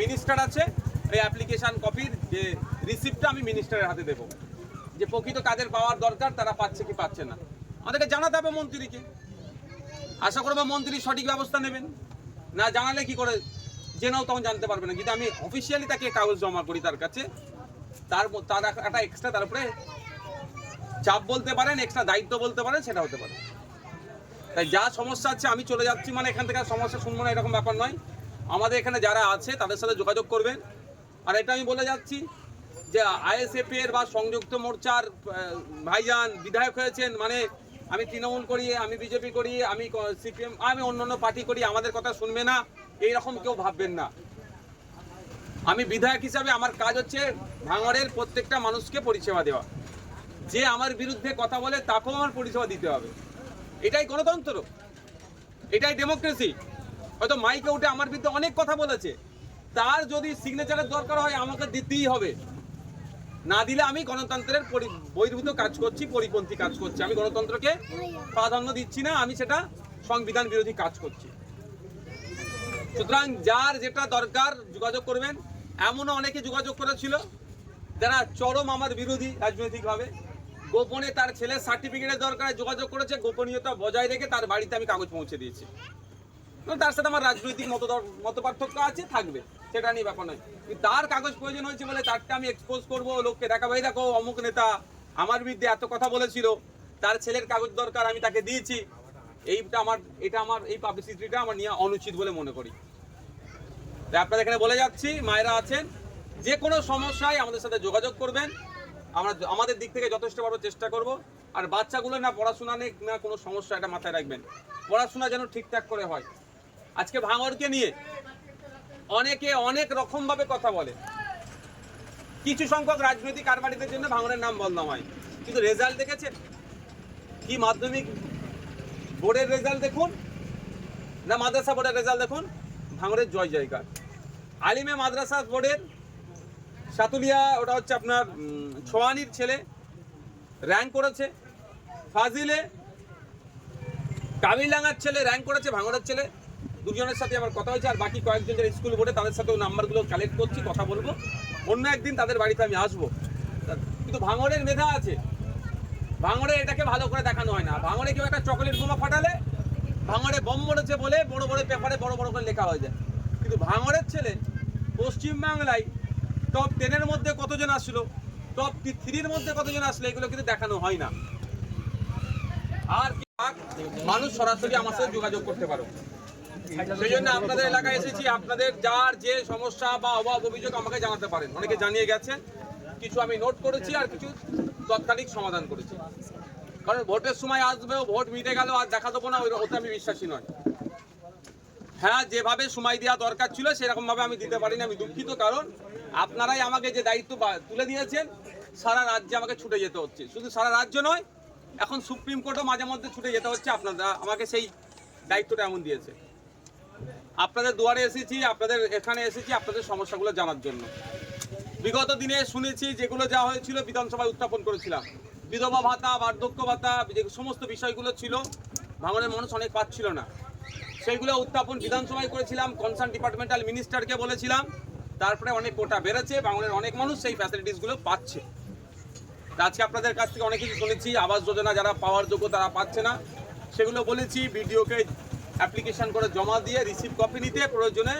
Minister আছে, এই application কপির যে রিসিপ্টটা আমি মিনিস্টারের হাতে দেবো। যে প্রকৃত কাদের পাওয়ার দরকার, তারা পাচ্ছে কি পাচ্ছে না। আমাদেরকে জানাতে হবে মন্ত্রীকে। আশা করব মন্ত্রী সঠিক ব্যবস্থা নেবেন। না জানালে কি করে? জেনেও তখন জানতে পারবে না। যদি আমি অফিসিয়ালি তাকে কাগজ জমা করি তার কাছে। তার তার একটা এক্সট্রা তার উপরে চাপ বলতে পারেন এক্সট্রা দায়িত্ব বলতে পারেন, সেটা হতে পারে। তাই যা সমস্যা আছে, আমি চলে যাচ্ছি। মানে এখান থেকে সমস্যা শুনব না, এরকম ব্যাপার নয়। আমাদের এখানে যারা আছে, তাদের সাথে যোগাযোগ করবেন। আর এটা আমি বলে যাচ্ছি যে আইএসএফ এর বা সংযুক্ত মোর্চার ভাইজান বিধায়ক হয়েছেন মানে আমি তৃণমূল করি, আমি বিজেপি করি, আমি সিপিএম, আমি অন্য অন্য পার্টি করি, আমাদের কথা শুনবে না এই রকম কেউ ভাববেন না। আমি বিধায়ক হিসাবে আমার কাজ হচ্ছে ভাঙড়ের প্রত্যেকটা মানুষকে পরিষেবা দেওয়া। যে আমার বিরুদ্ধে কথা বলে, তাকেও আমার পরিষেবা দিতে হবে। এটাই গণতন্ত্র। এটাই ডেমোক্রেসি হয়তো মাইকে উঠে আমার বিরুদ্ধে অনেক কথা বলেছে। তার যদি সিগনেচারের দরকার হয়, আমাকে দিতেই হবে। না দিলে আমি গণতন্ত্রের বহির্ভূত কাজ করছি, পরিপন্থী কাজ করছি। আমি গণতন্ত্রকে প্রাধান্য দিচ্ছি না, আমি সেটা সংবিধান বিরোধী কাজ করছি। সুতরাং যার যেটা দরকার, যোগাযোগ করবেন। এমনও অনেকে যোগাযোগ করেছিল, যারা চরম আমার বিরোধী রাজনৈতিকভাবে। গোপনে তার ছেলের সার্টিফিকেটের দরকারে, যোগাযোগ করেছে। গোপনীয়তা বজায় রেখে তার বাড়িতে আমি কাগজ পৌঁছে দিয়েছি। তার সাথে আমার রাজনৈতিক মত পার্থক্য আছে, থাকবে। সেটা নিয়ে ব্যাপার নয়। তার কাগজ প্রয়োজন হয়েছে বলে তারটা আমি এক্সপোজ করব, লোককে দেখাবো। এই দেখো, অমুক নেতা আমার বিরুদ্ধে এত কথা বলেছিল, তার ছেলের কাগজ দরকার, আমি তাকে দিয়েছি। এইটা আমার, এটা আমার, এই পাবলিসিটিটা আমার নিয়ে অনুচিত বলে মনে করি। তাই আপনাদের এখানে বলে যাচ্ছি, মায়েরা আছেন, যে কোনো সমস্যায় আমাদের সাথে যোগাযোগ করবেন। আমরা আমাদের দিক থেকে যথেষ্ট বড় চেষ্টা করব। আর বাচ্চাগুলো না পড়াশোনা নেই না কোনো সমস্যা এটা মাথায় রাখবেন। পড়াশোনা যেন ঠিকঠাক করে হয়। আজকে ভাঙরকে নিয়ে অনেকে অনেক রকমভাবে কথা বলে। কিছু সংখ্যক রাজনৈতিক কারবারিদের জন্য ভাঙরের নাম বদনাম হয়। কিন্তু রেজাল্ট দেখেছেন? কি মাধ্যমিক বোর্ডের রেজাল্ট দেখুন না মাদ্রাসা বোর্ডের রেজাল্ট দেখুন? ভাঙরের জয় জয়কার। আলিমে মাদ্রাসা বোর্ডের সাতুলিয়া, ওটা হচ্ছে আপনার ছোয়ানির ছেলে র্যাঙ্ক করেছে। ফাজিলে কাবিরডাঙ্গার ছেলে র্যাঙ্ক করেছে ভাঙড়ের ছেলে দুজনের সাথে আমার কথা হয়েছে, আর বাকি কয়েকজন যারা স্কুল বোর্ডে তাদের সাথেও নাম্বারগুলো কালেক্ট করছি, কথা বলব। অন্য একদিন তাদের বাড়িতে আমি আসব। কিন্তু ভাঙড়ের মেধা আছে। ভাঙড়ে এটাকে ভালো করে দেখানো হয় না। ভাঙড়ে কেউ একটা চকলেট বোমা ফাটালে, ভাঙড়ে বম মরেছে বলে বড় বড় পেপারে বড় বড় করে লেখা হয়ে যায়। কিন্তু ভাঙড়ের ছেলে পশ্চিমবাংলায় টপ টেনের মধ্যে কতজন আসলো? টপ থ্রির মধ্যে কতজন আসলো? এগুলো কিন্তু দেখানো হয় না। আর মানুষ সরাসরি আমার সাথে যোগাযোগ করতে পারো। সেই জন্য আপনাদের এলাকায় এসেছি। আপনাদের যার যে সমস্যা বা অভাব, অভিযোগ আমাকে জানাতে পারেন। অনেকে জানিয়ে গেছেন কিছু আমি নোট করেছি আর কিছু তৎকালিক সমাধান করেছি। কারণ ভোটের সময় আসবে ভোট মিটে গেল আর দেখা দেবো না ওতে আমি বিশ্বাসী নয়। হ্যাঁ যেভাবে সময় দেওয়া দরকার ছিল সেরকম ভাবে আমি দিতে পারিনি। আমি দুঃখিত, কারণ আপনারাই আমাকে যে দায়িত্ব তুলে দিয়েছেন, সারা রাজ্যে আমাকে ছুটে যেতে হচ্ছে। শুধু সারা রাজ্য নয়, এখন সুপ্রিম কোর্টও মাঝে মধ্যে ছুটে যেতে হচ্ছে। আপনারা আমাকে সেই দায়িত্বটা এমন দিয়েছে। আপনাদের দুয়ারে এসেছি, আপনাদের এখানে এসেছি, আপনাদের সমস্যাগুলো জানার জন্য। বিগত দিনে শুনেছি, যেগুলো যা হয়েছিল বিধানসভায় উত্থাপন করেছিলাম। বিধবা ভাতা, বার্ধক্য ভাতা, যে সমস্ত বিষয়গুলো ছিল, ভাঙনের মানুষ অনেক পাচ্ছিল না। সেইগুলো উত্থাপন বিধানসভায় করেছিলাম কনসার্ন ডিপার্টমেন্টাল মিনিস্টারকে বলেছিলাম। তারপরে অনেক কোটা বেড়েছে বাংলার অনেক মানুষ সেই ফ্যাসিলিটিসগুলো পাচ্ছে। আজকে আপনাদের কাছ থেকে অনেক কিছু শুনেছি, আবাস যোজনা যারা পাওয়ার যোগ্য তারা পাচ্ছে না। সেগুলো বলেছি বিডিওকে অ্যাপ্লিকেশন করে জমা দিয়ে রিসিভ কপি নিতে প্রয়োজনে